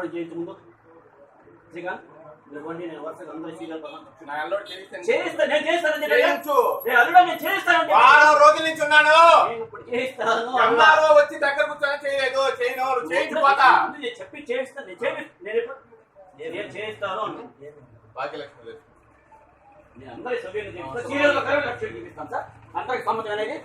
అల్లుడు శ్రీకాంత్ ఇదిగోండి నేను వరుసగా అందరూ సీరియల్ నా అల్లుడు చేయిస్తాను. చేయిస్తా నేను చేస్తానని చేయించు. నేను అల్లుడు నేను చెప్పాను. వారం రోజుల నుంచి ఉన్నాను నేను ఇప్పుడు చేయిస్తాను ఎంఆర్ఓ వచ్చి దగ్గర కూర్చొని చేయలేదు చేయను చేయించిపోతా నేను చెప్పి చేయిస్తాను నేను చేయి నేను ఎప్పుడు నేను చేయిస్తాను. భాగ్యలక్ష్మి లేదు. నేను అందరి సభ్యులు చేయిస్తాను సీరియల్ ప్రకారం కట్ చేసి చూపిస్తాను సార్ అందరికి సమ్మతం అనేది?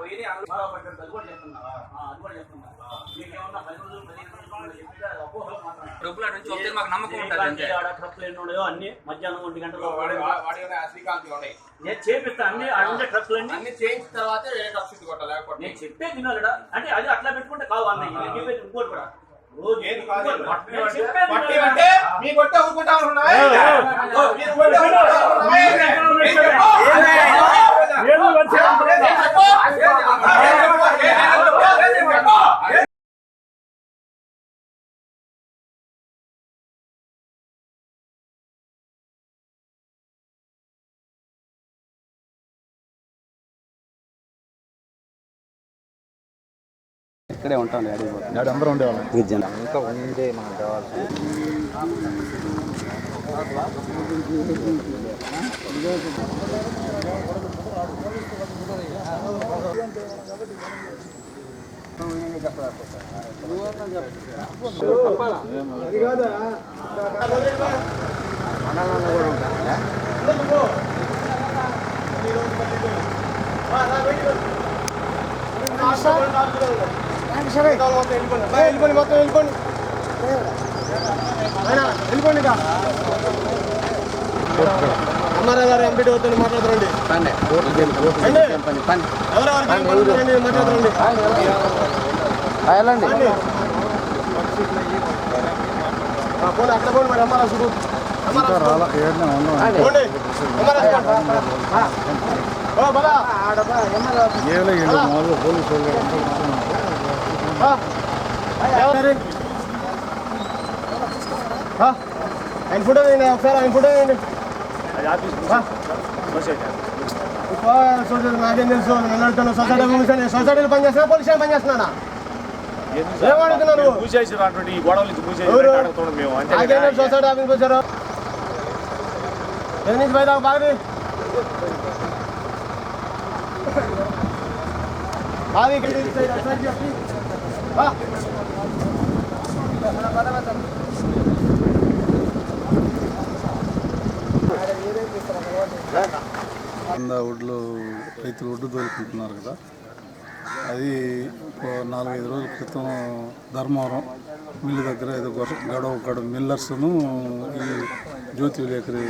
పోయినాయి అందరూ. బాగా పడ్డాడు. అది కూడా చెప్తున్నా. ఆ, అది కూడా చెప్తున్నా. మీకేమన్నా పది రోజులు, పదిహేను రోజులు చెప్పితే అది అపోహలు మాత్రమే. డబ్బులు అటు నుంచి వస్తే మాకు నమ్మకం ఉంటుంది అంతే. ఆడ ట్రక్కులు ఎన్ని ఉన్నాయో అన్ని మధ్యాహ్నం ఒంటి గంటలో శ్రీకాంత్ ఉన్నాయి నేను చేపిస్తాను అన్ని అన్ని ట్రక్కులు అన్ని. అన్ని చేయించిన తర్వాత వేరే కొట్టాలి లేకపోతే? నేను అంటే అది అట్లా పెట్టుకుంటే కావు అన్నయ్య. నేను చెప్పేది ఇంకోటి కూడా. అంటే- మీ కొట్టే ఊరుకుంటా? ఇక్కడే ఉంటాం డాడీ డాడీ అందరూ ఉండేవాళ్ళం ఇంకా ఉండే మనకు కావాల్సి వెళ్ళిపోండి మొత్తం వెళ్ళిపోండి. వెళ్ళిపోండి. అమ్మారావు గారు అండి. పని పని ఎవరెవరికి పోనీ పోండి మరి అమ్మారావు చూడు. అమ్మారావు చూడు. ఆయన ఫోటో వేయండి ఒకసారి ఆయన ఫోటో వేయండి ఆ. నాకేం తెలుసు నన్ను అడుగుతున్నావు సొసైటీ కమిషన్ సొసైటీలో పనిచేస్తున్నా పోలీస్ పనిచేస్తున్నానా ఏం సొసైటీ ఆఫీస్కి వచ్చారు ఎన్ని నుంచి బాగా బాగా ఇక్కడ ఒడ్లు రైతులు ఒడ్డు తోలుకుంటున్నారు కదా అది ఓ నాలుగైదు రోజుల క్రితం ధర్మవరం మిల్లు దగ్గర ఏదో గొడవ గొడవ గొడవ మిల్లర్స్ను ఈ జ్యోతి విలేకరి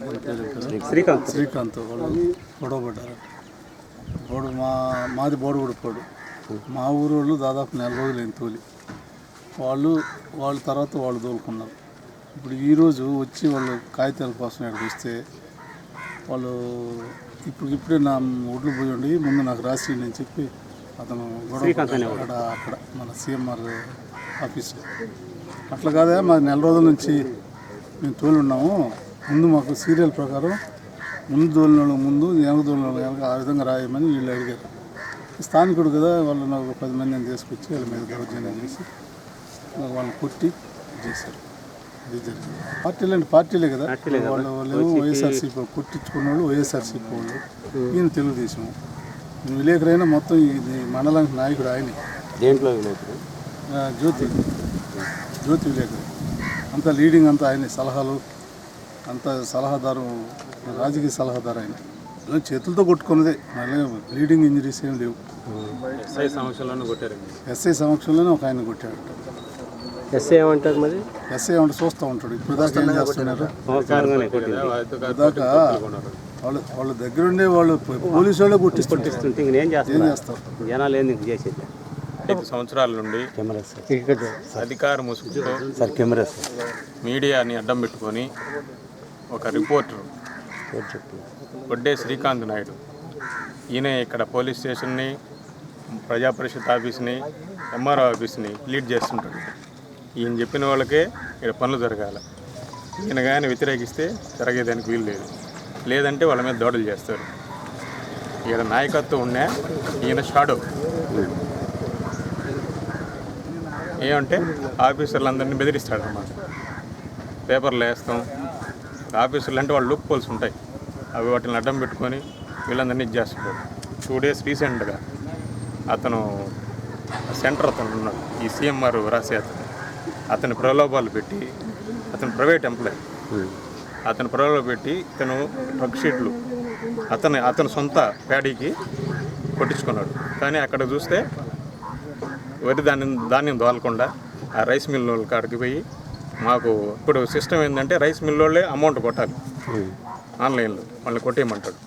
ఆయన పేరు ఏం పేరు? శ్రీకాంత్ శ్రీకాంత్ వాళ్ళు గొడవ పడ్డారు బోడు మా మాది బోడుగుడిపోడు మా ఊరు వాళ్ళు దాదాపు నెల రోజులు అయింది తోలి. వాళ్ళు వాళ్ళ తర్వాత వాళ్ళు తోలుకున్నారు. ఇప్పుడు ఈరోజు వచ్చి వాళ్ళు కాగితాల కోసం ఇక్కడికి వస్తే వాళ్ళు ఇప్పుడు ఇప్పుడే నా ఒడ్లు పోయి ఉండి ముందు నాకు రాసి అని చెప్పి అతను గొడవ. అక్కడ అక్కడ మన సీఎంఆర్ ఆఫీస్లో. అట్లా కాదా మా నెల రోజుల నుంచి మేము తోలి ఉన్నాము. ముందు మాకు సీరియల్ ప్రకారం ముందు తోలిన ముందు వెనక తోలిన ఆ విధంగా రాయమని వీళ్ళు అడిగారు. స్థానికుడు కదా వాళ్ళు నాకు పది మందిని తీసుకొచ్చి వాళ్ళ మీద దౌర్జన్యం చేసి వాళ్ళని కొట్టి చేశారు. ఇది జరిగింది. పార్టీలు అంటే పార్టీలే కదా. వాళ్ళు వాళ్ళు వైఎస్ఆర్సీపీ కొట్టించుకున్న వాళ్ళు వైఎస్ఆర్సీపీ వాళ్ళు. ఈయన తెలుగుదేశం. విలేకరైనా మొత్తం ఇది మండలానికి నాయకుడు ఆయనే. దేంట్లో విలేకరు? జ్యోతి. జ్యోతి విలేకరి. అంతా లీడింగ్ అంతా ఆయనే సలహాలు. అంత సలహాదారు రాజకీయ సలహాదారు ఆయన. చేతులతో కొట్టుకున్నదే. మళ్ళీ లీడింగ్ ఇంజరీస్ ఏం లేవు. ఎస్ఐ సమస్యలను కొట్టారండి ఎస్ఐ సమక్షంలోనే ఒక ఆయన కొట్టాడు. ఎస్ఏ ఏమంటారు మరి? ఎస్ఐ ఉంటే చూస్తూ ఉంటాడు. ఇప్పుడు దాకా ఏం చేస్తున్నారు? దాకా వాళ్ళు వాళ్ళ దగ్గరుండే వాళ్ళు పోలీసు వాళ్ళే కొట్టిస్తుంటే ఇంక నేను ఏం చేస్తారు? జనాలు ఏంది చేసేది? ఐదు సంవత్సరాల నుండి కెమెరా సార్. ఇక్కడ అధికార ముసుగుతో సార్ కెమెరా సార్. మీడియాని అడ్డం పెట్టుకొని ఒక రిపోర్టర్ వడ్డే శ్రీకాంత్ నాయుడు. ఈయన ఇక్కడ పోలీస్ స్టేషన్ని ప్రజా పరిషత్ ఆఫీస్ని ఎంఆర్ఓ ఆఫీస్ని లీడ్ చేస్తుంటాడు. ఈయన చెప్పిన వాళ్ళకే ఇక్కడ పనులు జరగాలి. ఈయన కానీ వ్యతిరేకిస్తే జరగేదానికి వీలు లేదు. లేదంటే వాళ్ళ మీద దోడలు చేస్తారు. ఈయన నాయకత్వం ఉన్నా ఈయన షాడో. ఏమంటే ఆఫీసర్లందరినీ బెదిరిస్తాడు అన్నమాట. పేపర్లు వేస్తాం. ఆఫీసర్లు అంటే వాళ్ళు లూప్ పోల్స్ ఉంటాయి. అవి వాటిని అడ్డం పెట్టుకొని వీళ్ళందరినీ ఇచ్చేస్తుంటారు టూ డేస్ రీసెంట్గా అతను సెంటర్ అతను ఉన్నాడు ఈ సీఎంఆర్ రాసే అతను. అతని ప్రలోభాలు పెట్టి అతను ప్రైవేట్ ఎంప్లాయీ. అతను ప్రలోభ పెట్టి ఇతను ట్రక్ షీట్లు అతను అతను సొంత ప్యాడీకి కొట్టించుకున్నాడు. కానీ అక్కడ చూస్తే వరి ధాన్యం ధాన్యం దోలకుండా ఆ రైస్ మిల్ వాళ్ళ కాడికి పోయి మాకు ఇప్పుడు సిస్టమ్ ఏంటంటే రైస్ మిల్ వాళ్ళే అమౌంట్ కొట్టాలి. ఆన్లైన్లో. వాళ్ళని కొట్టేయమంటాడు.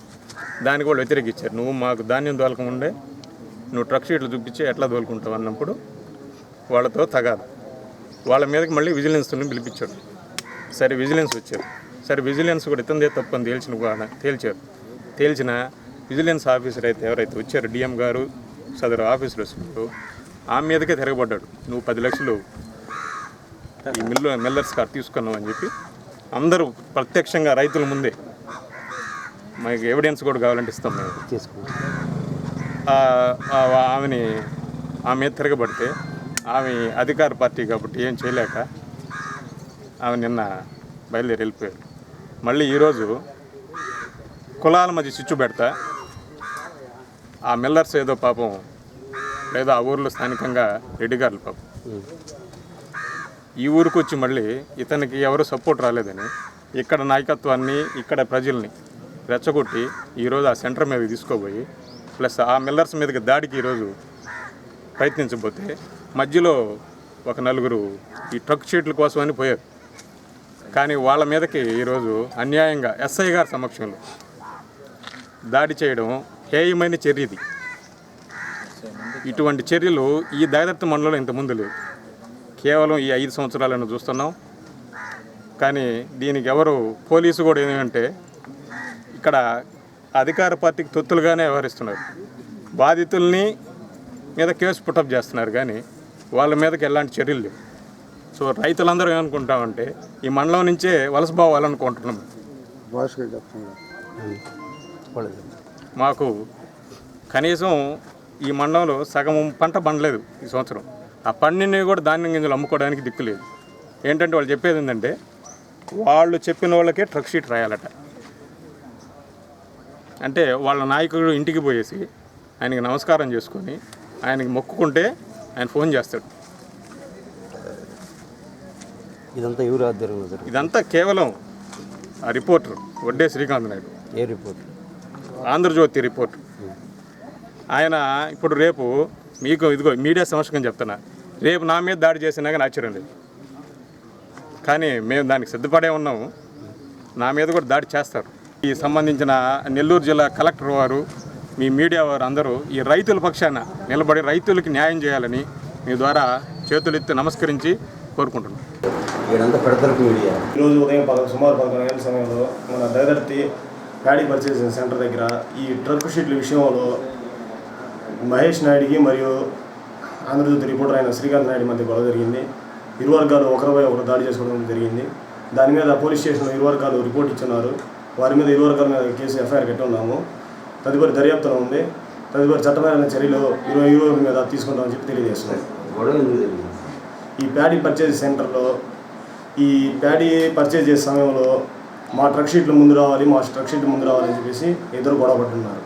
దానికి వాళ్ళు వ్యతిరేకించారు నువ్వు మాకు ధాన్యం దోలకముందే నువ్వు ట్రక్ షీట్లు చూపించి ఎట్లా దోలుకుంటావు అన్నప్పుడు వాళ్ళతో తగాదు. వాళ్ళ మీదకి మళ్ళీ విజిలెన్స్ని పిలిపించాడు. సరే విజిలెన్స్ వచ్చారు. సరే విజిలెన్స్ కూడా ఇతందే తప్పని తేల్చిన కూడా తేల్చారు. తేల్చిన విజిలెన్స్ ఆఫీసర్ అయితే ఎవరైతే వచ్చారు డిఎం గారు సదరు ఆఫీసర్ వచ్చినప్పుడు ఆ మీదకే తిరగబడ్డాడు. నువ్వు పది లక్షలు ఈ మిల్లు మిల్లర్స్ కార్ తీసుకున్నావు అని చెప్పి అందరూ ప్రత్యక్షంగా రైతుల ముందే మాకు ఎవిడెన్స్ కూడా కావాలంటే ఇస్తాం మేము. ఆమెని ఆమె మీద తిరగబడితే ఆమె అధికార పార్టీ కాబట్టి ఏం చేయలేక ఆమె నిన్న బయలుదేరి వెళ్ళిపోయారు. మళ్ళీ ఈరోజు కులాల మధ్య చిచ్చు పెడతా ఆ మిల్లర్స్ ఏదో పాపం లేదా ఆ ఊర్లో స్థానికంగా రెడ్డి గారు పాపం. ఈ ఊరికి వచ్చి మళ్ళీ ఇతనికి ఎవరు సపోర్ట్ రాలేదని ఇక్కడ నాయకత్వాన్ని ఇక్కడ ప్రజల్ని రెచ్చగొట్టి ఈరోజు ఆ సెంటర్ మీద తీసుకోబోయి ప్లస్ ఆ మిల్లర్స్ మీదకి దాడికి ఈరోజు ప్రయత్నించబోతే మధ్యలో ఒక నలుగురు ఈ ట్రక్ షీట్ల కోసమని పోయారు. కానీ వాళ్ళ మీదకి ఈరోజు అన్యాయంగా ఎస్ఐ గారి సమక్షంలో దాడి చేయడం హేయమైన చర్య ఇది. ఇటువంటి చర్యలు ఈ దైదత్త మండలంలో ఇంతకుముందు లేవు. కేవలం ఈ ఐదు సంవత్సరాలను చూస్తున్నాం. కానీ దీనికి ఎవరు పోలీసు కూడా ఏంటంటే ఇక్కడ అధికార పార్టీకి తొత్తులుగానే వ్యవహరిస్తున్నారు. బాధితుల్ని మీద కేసు పుట్టప్ చేస్తున్నారు కానీ వాళ్ళ మీదకి ఎలాంటి చర్యలు లేవు. సో రైతులందరూ ఏమనుకుంటామంటే ఈ మండలం నుంచే వలస వాళ్ళది మాకు కనీసం ఈ మండలంలో సగం పంట పండలేదు ఈ సంవత్సరం. ఆ పండిని కూడా ధాన్యం గింజలు అమ్ముకోవడానికి దిక్కు లేదు. ఏంటంటే వాళ్ళు చెప్పేది ఏంటంటే వాళ్ళు చెప్పిన వాళ్ళకే ట్రక్ షీట్ రాయాలట. అంటే వాళ్ళ నాయకుడు ఇంటికి పోయేసి ఆయనకి నమస్కారం చేసుకొని ఆయనకి మొక్కుకుంటే ఆయన ఫోన్ చేస్తాడు. ఇదంతా ఎవరు ఆధ్వర్యంలో జరుగుతుంది ఇదంతా కేవలం ఆ రిపోర్టర్ వడ్డే శ్రీకాంత్ నాయుడు. ఏ రిపోర్ట్ ఆంధ్రజ్యోతి రిపోర్ట్. ఆయన ఇప్పుడు రేపు మీకు ఇదిగో మీడియా సమస్యకం చెప్తున్నా. రేపు నా మీద దాడి చేసినా కానీ ఆశ్చర్యం లేదు. కానీ మేము దానికి సిద్ధపడే ఉన్నాము. నా మీద కూడా దాడి చేస్తారు. ఈ సంబంధించిన నెల్లూరు జిల్లా కలెక్టర్ వారు మీ మీడియా వారు అందరూ ఈ రైతుల పక్షాన నిలబడి రైతులకి న్యాయం చేయాలని మీ ద్వారా చేతులెత్తి నమస్కరించి కోరుకుంటున్నాను ఈరోజు ఉదయం పద సుమారు పదకొండు గంటల సమయంలో మన దగదర్తి ప్యాడీ పర్చేసింగ్ సెంటర్ దగ్గర ఈ ట్రక్ షీట్ల విషయంలో మహేష్ నాయుడికి మరియు ఆంధ్రజ్యోతి రిపోర్టర్ అయిన శ్రీకాంత్ నాయుడు మధ్య గొడవ జరిగింది. ఇరు వర్గాలు ఒకరిపై ఒకరు దాడి చేసుకోవడం జరిగింది. దాని మీద పోలీస్ స్టేషన్లో ఇరు వర్గాలు రిపోర్ట్ ఇచ్చున్నారు. వారి మీద మీద కేసు ఎఫ్ఐఆర్ కట్టి ఉన్నాము. తదుపరి దర్యాప్తులో ఉంది. తదుపరి చట్టపరమైన చర్యలు ఇరు ఇరువురి మీద తీసుకుంటామని చెప్పి తెలియజేస్తున్నాం. ఈ ప్యాడీ పర్చేజ్ సెంటర్లో ఈ ప్యాడీ పర్చేజ్ చేసే సమయంలో మా ట్రక్ షీట్లు ముందు రావాలి మా ట్రక్ షీట్లు ముందు రావాలని చెప్పేసి ఇద్దరు గొడవ పడుతున్నారు.